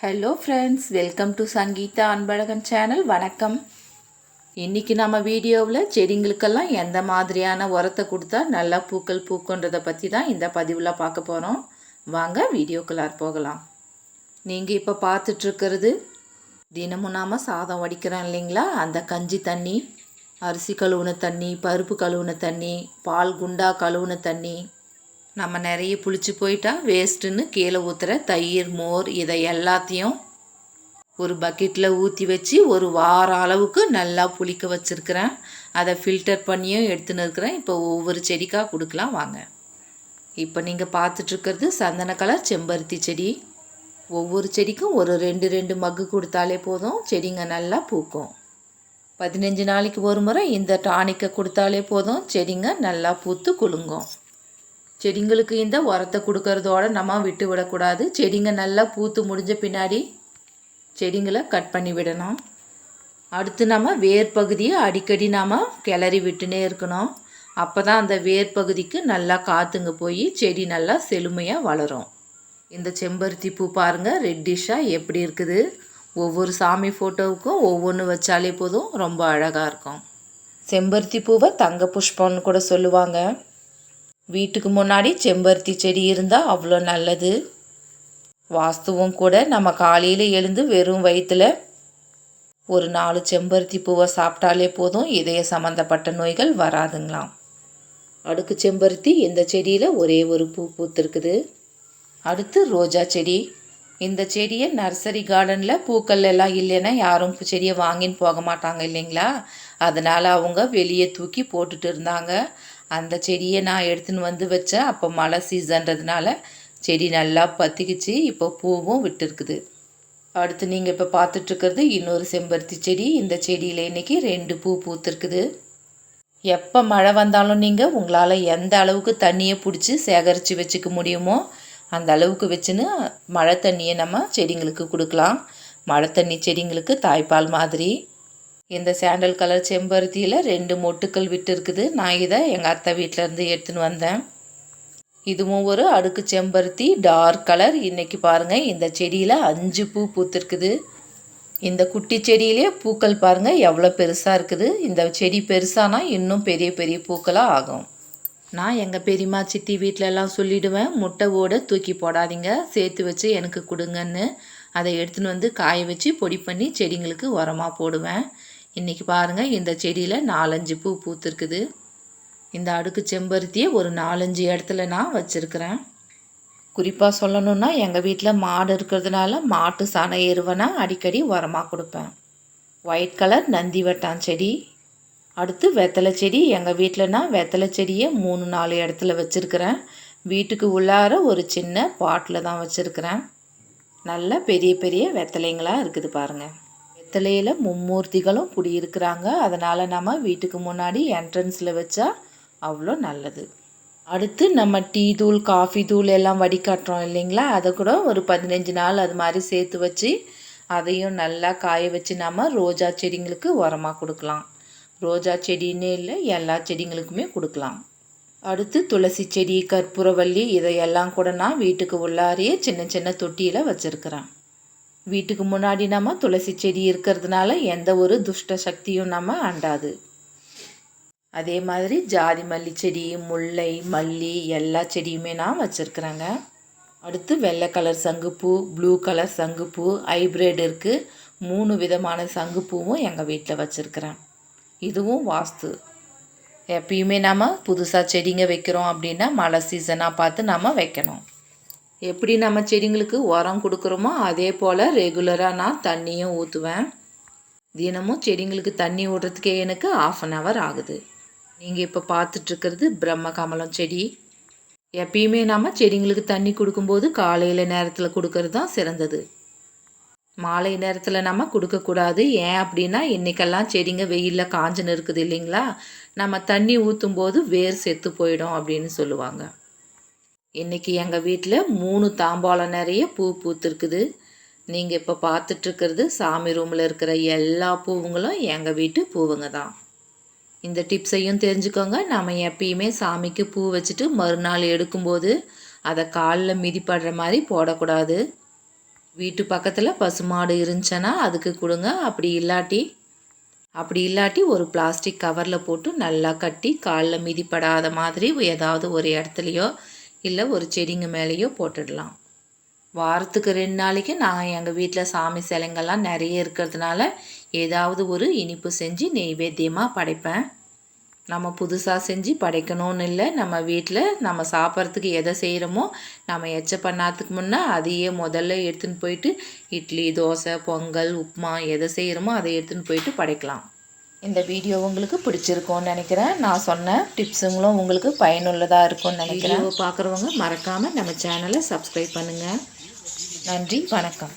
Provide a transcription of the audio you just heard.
Hello friends welcome to Sangeetha Anbazhagan channel வணக்கம். இன்றைக்கி நம்ம வீடியோவில் செடிங்களுக்கெல்லாம் எந்த மாதிரியான உரத்தை கொடுத்தா நல்லா பூக்கள் பூக்குன்றதை பற்றி தான் இந்த பதிவில் பார்க்க போகிறோம் வாங்க வீடியோக்குள்ளார் போகலாம். நீங்கள் இப்போ பார்த்துட்ருக்கிறது தினமும் நாம் சாதம் வடிக்கிறோம் இல்லைங்களா? அந்த கஞ்சி தண்ணி அரிசி கழுவுன தண்ணி பருப்பு கழுவுன தண்ணி பால் குண்டா கழுவுன தண்ணி நம்ம நிறைய புளிச்சு போயிட்டா வேஸ்ட்டுன்னு கீழே ஊற்றுற தயிர் மோர் இதை எல்லாத்தையும் ஒரு பக்கெட்டில் ஊற்றி வச்சு ஒரு வாரம் அளவுக்கு நல்லா புளிக்க வச்சுருக்கிறேன். அதை ஃபில்டர் பண்ணியும் எடுத்துன்னு இருக்கிறேன். இப்போ ஒவ்வொரு செடிக்காக கொடுக்கலாம் வாங்க. இப்போ நீங்கள் பார்த்துட்ருக்கிறது சந்தன கலர் செம்பருத்தி செடி. ஒவ்வொரு செடிக்கும் ஒரு ரெண்டு ரெண்டு மக்கு கொடுத்தாலே போதும். செடிங்க நல்லா பூக்கும். பதினஞ்சு நாளைக்கு ஒரு முறை இந்த டானிக்கை கொடுத்தாலே போதும். செடிங்க நல்லா பூத்து குலுங்கும். செடிங்களுக்கு இந்த உரத்தை கொடுக்கறதோட நம்ம விட்டு விடக்கூடாது. செடிங்க நல்லா பூத்து முடிஞ்ச பின்னாடி செடிங்களை கட் பண்ணி விடணும். அடுத்து நம்ம வேர் பகுதியை அடிக்கடி நாம் கிளறி விட்டுனே இருக்கணும். அப்போ தான் அந்த வேர் பகுதிக்கு நல்லா காற்றுங்க போய் செடி நல்லா செழுமையாக வளரும். இந்த செம்பருத்தி பூ பாருங்கள் ரெட்டிஷாக எப்படி இருக்குது? ஒவ்வொரு சாமி ஃபோட்டோவுக்கும் ஒவ்வொன்று வச்சாலே போதும் ரொம்ப அழகாக இருக்கும். செம்பருத்தி பூவை தங்க புஷ்பம்னு கூட சொல்லுவாங்க. வீட்டுக்கு முன்னாடி செம்பருத்தி செடி இருந்தால் அவ்வளோ நல்லது. வாஸ்துவும் கூட நம்ம காலையில் எழுந்து வெறும் வயிற்றில் ஒரு நாலு செம்பருத்தி பூவை சாப்பிட்டாலே போதும் இதய சம்மந்தப்பட்ட நோய்கள் வராதுங்களாம். அடுக்கு செம்பருத்தி இந்த செடியில் ஒரே ஒரு பூ பூத்துருக்குது. அடுத்து ரோஜா செடி. இந்த செடியை நர்சரி கார்டனில் பூக்கள் எல்லாம் இல்லைன்னா யாரும் செடியை வாங்கின்னு போக மாட்டாங்க இல்லைங்களா? அதனால் அவங்க வெளியே தூக்கி போட்டுட்டு இருந்தாங்க. அந்த செடியை நான் எடுத்துன்னு வந்து வச்சேன். அப்போ மழை சீசன்றதுனால செடி நல்லா பற்றிக்கிச்சு இப்போ பூவும் விட்டுருக்குது. அடுத்து நீங்கள் இப்போ பார்த்துட்ருக்கிறது இன்னொரு செம்பருத்தி செடி. இந்த செடியில் இன்றைக்கி ரெண்டு பூ பூத்துருக்குது. எப்போ மழை வந்தாலும் நீங்கள் உங்களால் எந்த அளவுக்கு தண்ணியை பிடிச்சி சேகரித்து வச்சுக்க முடியுமோ அந்த அளவுக்கு வச்சுன்னு மழை தண்ணியை நம்ம செடிங்களுக்கு கொடுக்கலாம். மழை தண்ணி செடிங்களுக்கு தாய்ப்பால் மாதிரி இந்த சாண்டல் கலர் செம்பருத்தியில் ரெண்டு மொட்டுக்கள் விட்டு இருக்குது நான் இதை எங்கள் அத்தை வீட்டிலேருந்து எடுத்துன்னு வந்தேன். இதுவும் ஒரு அடுக்கு செம்பருத்தி டார்க் கலர் இன்றைக்கி பாருங்கள் இந்த செடியில் அஞ்சு பூ பூத்துருக்குது. இந்த குட்டி செடியிலே பூக்கள் பாருங்கள் எவ்வளோ பெருசாக இருக்குது. இந்த செடி பெருசானா இன்னும் பெரிய பெரிய பூக்களாக ஆகும். நான் எங்கள் பெரியம்மா சித்தி வீட்டிலலாம் சொல்லிவிடுவேன் முட்டை ஓட தூக்கி போடாதீங்க சேர்த்து வச்சு எனக்கு கொடுங்கன்னு. அதை எடுத்துன்னு வந்து காய வச்சு பொடி பண்ணி செடிங்களுக்கு உரமாக போடுவேன். இன்றைக்கி பாருங்கள் இந்த செடியில் நாலஞ்சு பூ பூத்துருக்குது. இந்த அடுக்கு செம்பருத்தியை ஒரு நாலஞ்சு இடத்துல நான் வச்சுருக்கிறேன். குறிப்பாக சொல்லணுன்னா எங்கள் வீட்டில் மாடு இருக்கிறதுனால மாட்டு சாண எருவனா அடிக்கடி உரமாக கொடுப்பேன். ஒயிட் கலர் நந்தி வட்டான் செடி. அடுத்து வெத்தலை செடி. எங்கள் வீட்டிலனா வெத்தலை செடியை மூணு நாலு இடத்துல வச்சுருக்கிறேன். வீட்டுக்கு உள்ளார ஒரு சின்ன பாட்டில் தான் வச்சுருக்கிறேன். நல்ல பெரிய பெரிய வெத்தலைங்களாக இருக்குது பாருங்கள் வெத்தலையில் மும்மூர்த்திகளும் குடியிருக்கிறாங்க. அதனால் நம்ம வீட்டுக்கு முன்னாடி என்ட்ரன்ஸில் வச்சா அவ்வளோ நல்லது. அடுத்து நம்ம டீ தூள் காஃபி தூள் எல்லாம் வடிகட்டுறோம் இல்லைங்களா? அதை கூட ஒரு பதினஞ்சு நாள் அது மாதிரி சேர்த்து வச்சு அதையும் நல்லா காய வச்சு நம்ம ரோஜா செடிங்களுக்கு உரமாக கொடுக்கலாம். ரோஜா செடின்னே இல்லை எல்லா செடிங்களுக்குமே கொடுக்கலாம். அடுத்து துளசி செடி கற்பூரவல்லி இதையெல்லாம் கூட நான் வீட்டுக்கு உள்ளாரியே சின்ன சின்ன தொட்டியில் வச்சுருக்கிறேன். வீட்டுக்கு முன்னாடி நம்ம துளசி செடி இருக்கிறதுனால எந்த ஒரு துஷ்ட சக்தியும் நம்ம அண்டாது. அதே மாதிரி ஜாதி மல்லி செடி முல்லை மல்லி எல்லா செடியுமே நான் வச்சுருக்குறேங்க. அடுத்து வெள்ளை கலர் சங்குப்பூ ப்ளூ கலர் சங்குப்பூ ஹைப்ரிட் இருக்குது மூணு விதமான சங்குப்பூவும் எங்கள் வீட்டில் வச்சுருக்குறேன். இதுவும் வாஸ்து. எப்பயுமே நம்ம புதுசாக செடிங்க வைக்கிறோம் அப்படின்னா மழை சீசனாக பார்த்து நம்ம வைக்கணும். எப்படி நம்ம செடிங்களுக்கு உரம் கொடுக்குறோமோ அதே போல் ரெகுலராக நான் தண்ணியும் ஊற்றுவேன் தினமும் செடிங்களுக்கு தண்ணி விடுறதுக்கே எனக்கு ஆஃப் அன் ஹவர் ஆகுது. நீங்கள் இப்போ பார்த்துட்ருக்கிறது பிரம்ம கமலம் செடி. எப்பயுமே நம்ம செடிங்களுக்கு தண்ணி கொடுக்கும்போது காலையில் நேரத்தில் கொடுக்கறது தான் சிறந்தது. மாலை நேரத்தில் நம்ம கொடுக்கக்கூடாது ஏன் அப்படின்னா இன்றைக்கெல்லாம் செடிங்க வெயிலில் காஞ்சுன்னு இருக்குது இல்லைங்களா? நம்ம தண்ணி ஊற்றும் போது வேர் செத்து போயிடும் அப்படின்னு சொல்லுவாங்க. இன்றைக்கி எங்கள் வீட்டில் மூணு தாம்பாளம் நிறைய பூ பூத்துருக்குது. நீங்கள் இப்போ பார்த்துட்ருக்கிறது சாமி ரூமில் இருக்கிற எல்லா பூவுங்களும் எங்கள் வீட்டு பூவுங்க தான். இந்த டிப்ஸையும் தெரிஞ்சுக்கோங்க. நம்ம எப்பயுமே சாமிக்கு பூ வச்சுட்டு மறுநாள் எடுக்கும்போது அதை காலில் மிதிப்படுற மாதிரி போடக்கூடாது. வீட்டு பக்கத்தில் பசுமாடு இருந்துச்சுன்னா அதுக்கு கொடுங்க. அப்படி இல்லாட்டி அப்படி இல்லாட்டி ஒரு பிளாஸ்டிக் கவரில் போட்டு நல்லா கட்டி காலில் மிதிப்படாத மாதிரி ஏதாவது ஒரு இடத்துலையோ இல்லை ஒரு செடிங்க மேலேயோ போட்டுடலாம். வாரத்துக்கு ரெண்டு நாளைக்கு நான் எங்கள் வீட்டில் சாமி சிலைங்கள்லாம் நிறைய இருக்கிறதுனால ஏதாவது ஒரு இனிப்பு செஞ்சு நெய்வேத்தியமாக படைப்பேன். நம்ம புதுசாக செஞ்சு படைக்கணும்னு இல்லை நம்ம வீட்டில் நம்ம சாப்பிட்றதுக்கு எதை செய்கிறோமோ நம்ம எச்ச பண்ணாததுக்கு முன்னே அதையே முதல்ல எடுத்துன்னு போயிட்டு இட்லி தோசை பொங்கல் உப்புமா எதை செய்கிறோமோ அதை எடுத்துன்னு போயிட்டு படைக்கலாம். இந்த வீடியோ உங்களுக்கு பிடிச்சிருக்கும்னு நினைக்கிறேன். நான் சொன்ன டிப்ஸுங்களும் உங்களுக்கு பயனுள்ளதாக இருக்கும்னு நினைக்கிறேன். பார்க்குறவங்க மறக்காமல் நம்ம சேனலை சப்ஸ்கிரைப் பண்ணுங்கள் நன்றி வணக்கம்.